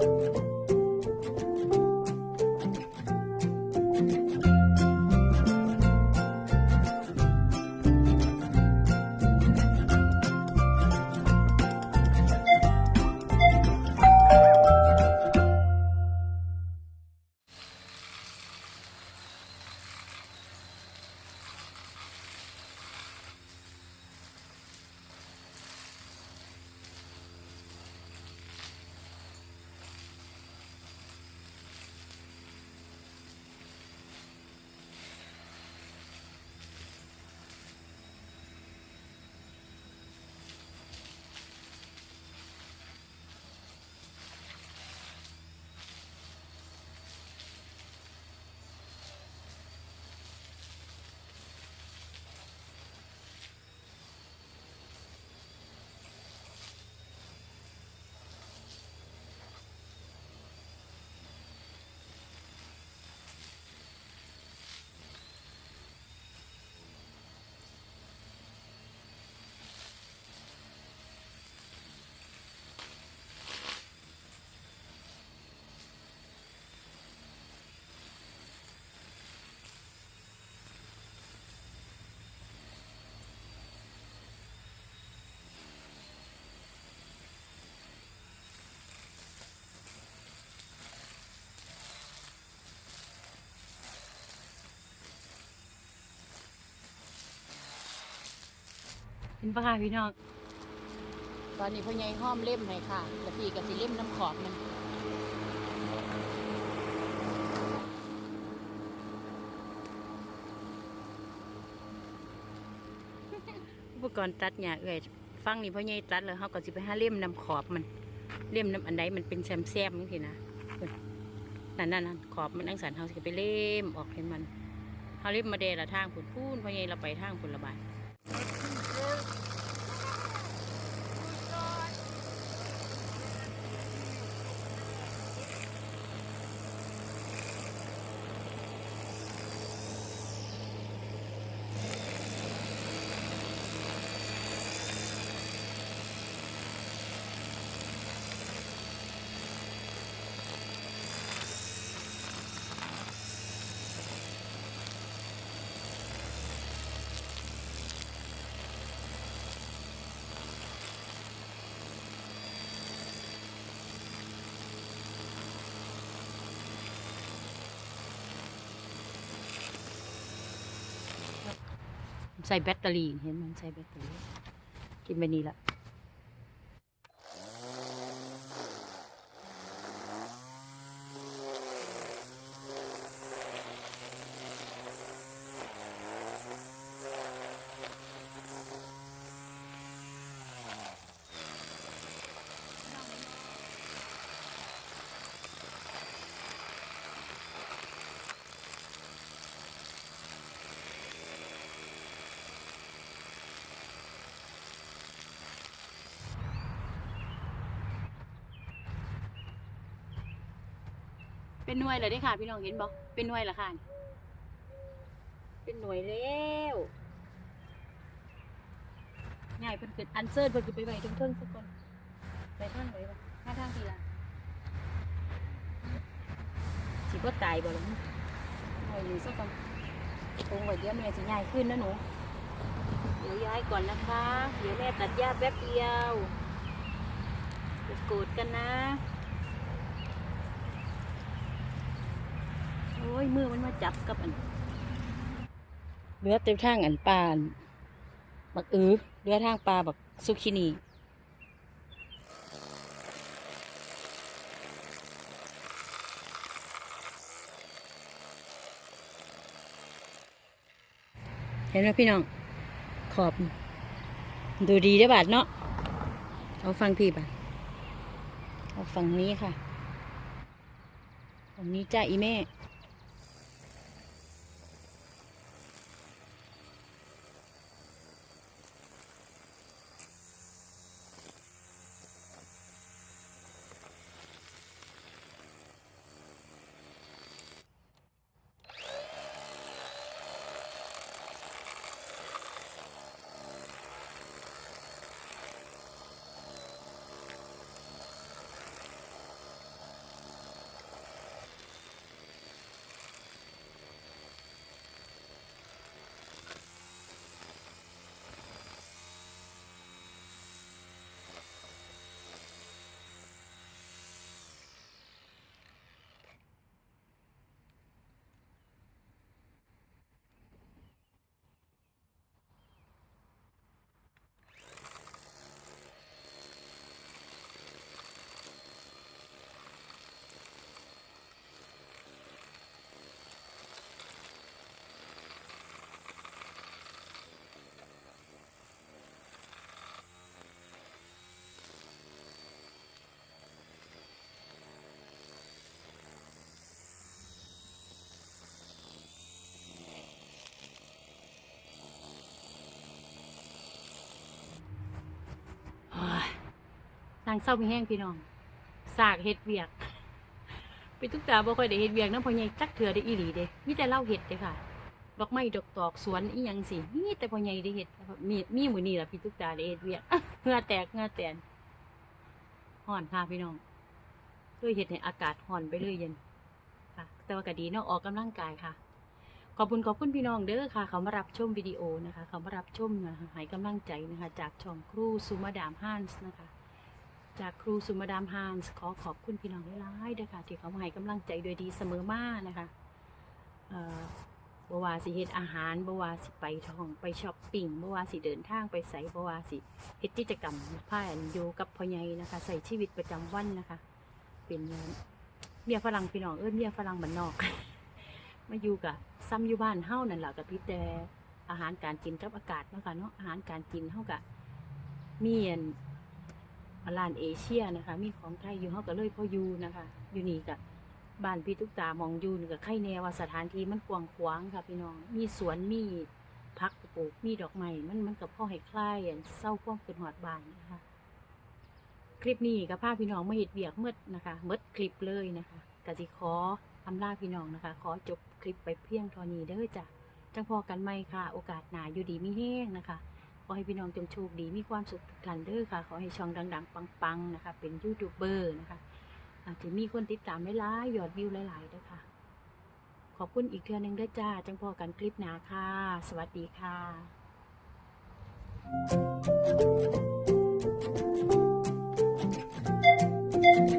Thank you. นปะคะพี่น้อง ตอนนี้พ่อใหญ่ห้อมเล่มให้ค่ะแล้วพี่ก็สิเล่มน้ำขอบมันอุปกรณ์ตัดหญ้าเอ่ยฟังนี่พ่อใหญ่ตัดแล้วเขาก็สิไปหาเล่มนำขอบมัน เล่มน้ำอันใดมันเป็นแซมแซมๆนี่สินะเพิ่นนั่นนั่นนั่นขอบมันอังสันเขาสิไปเล่มออกเห็นมันเขาเล่มมาเดละทางผุนพูนพ่อใหญ่เราไปทางผุนระบาย ใส่แบตเตอรี่เห็นมันใส่แบตเตอรี่กินไปนี้ละ เป็นหน่วยเลยได้อค่ะ พี่น้องเห็นบ่เป็นหน่วยละค่ะเป็นหน่วยแล้วง่ายเพิ่นขึ้นอันเซิร์เพิ่นขึ้นไปไว้ตรงเทิงสักคนไปทางไหนวะห้าทางทีละสิบ่ตายบ่ล่ะหน่วยอยู่สักคนคงไว้เดี๋ยวแม่สิง่ายขึ้นนะหนูเดี๋ยวย้ายก่อนนะคะ เดี๋ยวแม่ตัดหญ้าแป๊บเดียวอย่าโกรธกันนะ โอ้ย มือมันมาจับกับอันเรือเต็มทางอันปลานบักอือเรือทางปลาบักซุกินีเห็นไหมพี่น้อง ขอบ ดูดีได้บาดเนาะเอาฟังพี่บาดเอาฝั่งนี้ค่ะฝั่งนี้จ้าอีแม่ นางเศร้ามีแห้งพี่น้องสากเฮ็ดเวียก ไปทุกตาบ่ค่อยได้เฮ็ดเวียกน้ำพ่อใหญ่จักเถื่อได้อีหลีเด้มีแต่เล่าเฮ็ดเด้ค่ะ ดอกไม้ดอกตอกสวนอีหยังสิมีแต่พ่อใหญ่ได้เฮ็ดมีมีมือนี้ล่ะพี่ทุกตาได้เฮ็ดเวียกเหงื่อแตกเหงื่อแตนฮ้อนค่ะพี่น้องด้วยเฮ็ดให้อากาศฮ้อนไปเลยเย็นค่ะ แต่ว่าก็ดีเนาะออกกำลังกายค่ะขอบคุณขอบคุณพี่น้องเด้อค่ะ เขามารับชมวิดีโอนะคะ เขามารับชมนะคะให้กำลังใจนะคะ จากช่องครูซูมาดามฮันส์นะคะ จากครูซูมาดามฮันส์ขอขอบคุณพี่น้องหลายๆเด้อค่ะ ที่เขาให้กำลังใจโดยดีเสมอมานะคะเอ่อบว่าสิเฮ็ดอาหารบว่าสิไปท่องไปช้อปปิ้งบว่าสิเดินทางไปใส่บว่าสิเฮ็ดกิจกรรมพากันอยู่กับพ่อใหญ่นะคะใส่ชีวิตประจำวันนะคะ เป็นเมียฝรั่งพี่น้องเอิ้นเมียฝรั่งบ้านนอก มาอยู่กับซ้ำอยู่บ้านเฮานั่นแหละกับพี่แต่อาหารการกินกับอากาศเนาะค่ะเนาะอาหารการกินเฮากับมีอัน ร้านเอเชียนะคะ มีของไทยอยู่เฮาก็เลยพออยู่นะคะ อยู่นี่กับบ้านพี่ตุ๊กตามองอยู่นี่กับไข่แนวว่าสถานที่มันกว้างขวางค่ะพี่น้อง มีสวนมีพักปลูกมีดอกไม้มันมันกับพ่อให้คลายอันเศร้าความเป็นหอดบานนะคะ คลิปนี้กับพาพพี่น้องมาเห็ดเบียกมืดนะคะมืดคลิปเลยนะคะกสิขออำลาพี่น้องนะคะ ขอจบคลิปไปเพียงเท่านี้เด้อจ้ะจังพอกันไหมค่ะ โอกาสหนาอยู่ดีไม่แห้งนะคะ ขอให้พี่น้องจงโชคดีมีความสุขทุกท่านเด้อค่ะ ขอให้ช่องดัง ๆ ปังๆนะคะ เป็นยูทูบเบอร์นะคะ อาจจะมีคนติดตามหลายๆยอดวิวหลายๆด้วยค่ะ ขอบคุณอีกเทือนึงด้วยจ้า จังพอกันคลิปหนาค่ะ สวัสดีค่ะ thank you